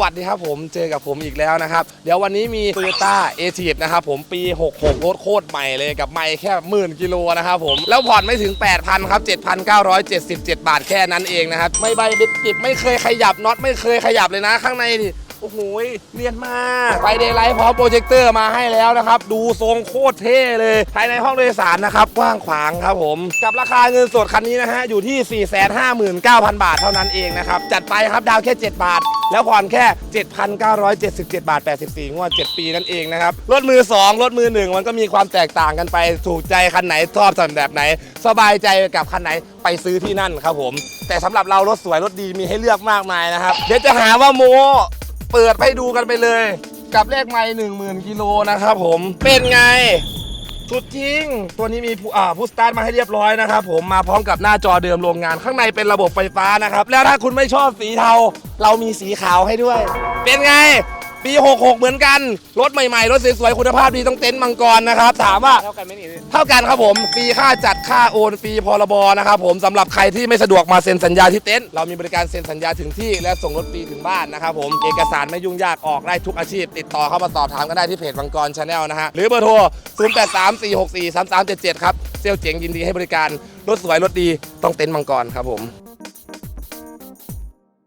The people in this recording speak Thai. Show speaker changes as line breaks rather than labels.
วัสดีครับผมเจอกับผมอีกแล้วนะครับ เดี๋ยววันนี้มี t o y ต้าเอทีนะครับผมปี 66รถโคตรใหม่เลยกับไม่แค่หมื่นกิโลนะครับผม แล้วผ่อนไม่ถึง 8,000 ครับ 7,977 บาทแค่นั้นเองนะครับ ไม่ใบบิดกิบไม่เคยขยับน็อตไม่เคยขยับเลยนะ ข้างในนี่ โอ้โหเนียนมากไฟเดย์ไลท์พร้อมโปรเจคเตอร์มาให้แล้วนะครับ ดูทรงโคตรเท่เลย ภายในห้องโดยสารนะครับกว้างขวางครับผม กับราคาเงินสดคันนี้นะฮะ อยู่ที่ 459,000 บาทเท่านั้นเองนะครับ จัดไปครับดาวแค่ 7 บาท แล้วผ่อนแค่ 7,977 บาท 84 งวด 7 ปีนั่นเองนะครับ รถมือ 2 รถมือ 1 มันก็มีความแตกต่างกันไป ถูกใจคันไหนชอบสันแบบไหน สบายใจกับคันไหนไปซื้อที่นั่นครับผม แต่สำหรับเรารถสวยรถดีมีให้เลือกมากมายนะครับ เดี๋ยวจะหาว่าโม เปิดให้ดูกันไปเลย กับเลขไม้หนึ่งหมื่นกิโลนะครับผมเป็นไงสุดทิ้งตัวนี้มีผู้อ่าผู้สตาร์ทมาให้เรียบร้อยนะครับผมมาพร้อมกับหน้าจอเดิมโรงงานข้างในเป็นระบบไฟฟ้านะครับ แล้วถ้าคุณไม่ชอบสีเทา เรามีสีขาวให้ด้วย เป็นไง ปี 66 เหมือนกัน รถใหม่ๆ รถสวยๆ คุณภาพดีต้องเต็นท์มังกรนะครับ ถามว่า
เท่ากันไหมนี่
เท่ากันครับผมฟรีค่าจัดค่าโอนฟรีพรบนะครับผมสำหรับใครที่ไม่สะดวกมาเซ็นสัญญาที่เต็นท์เรามีบริการเซ็นสัญญาถึงที่และส่งรถฟรีถึงบ้านนะครับผมเอกสารไม่ยุ่งยากออกได้ทุกอาชีพ ติดต่อเข้ามาสอบถามกันได้ที่เพจมังกรชาแนลนะฮะหรือเบอร์โทร 0834643377 ครับเซลลเจ๋งยินดีให้บริการรถสวยรถดีต้องเต็นท์มังกรครับผม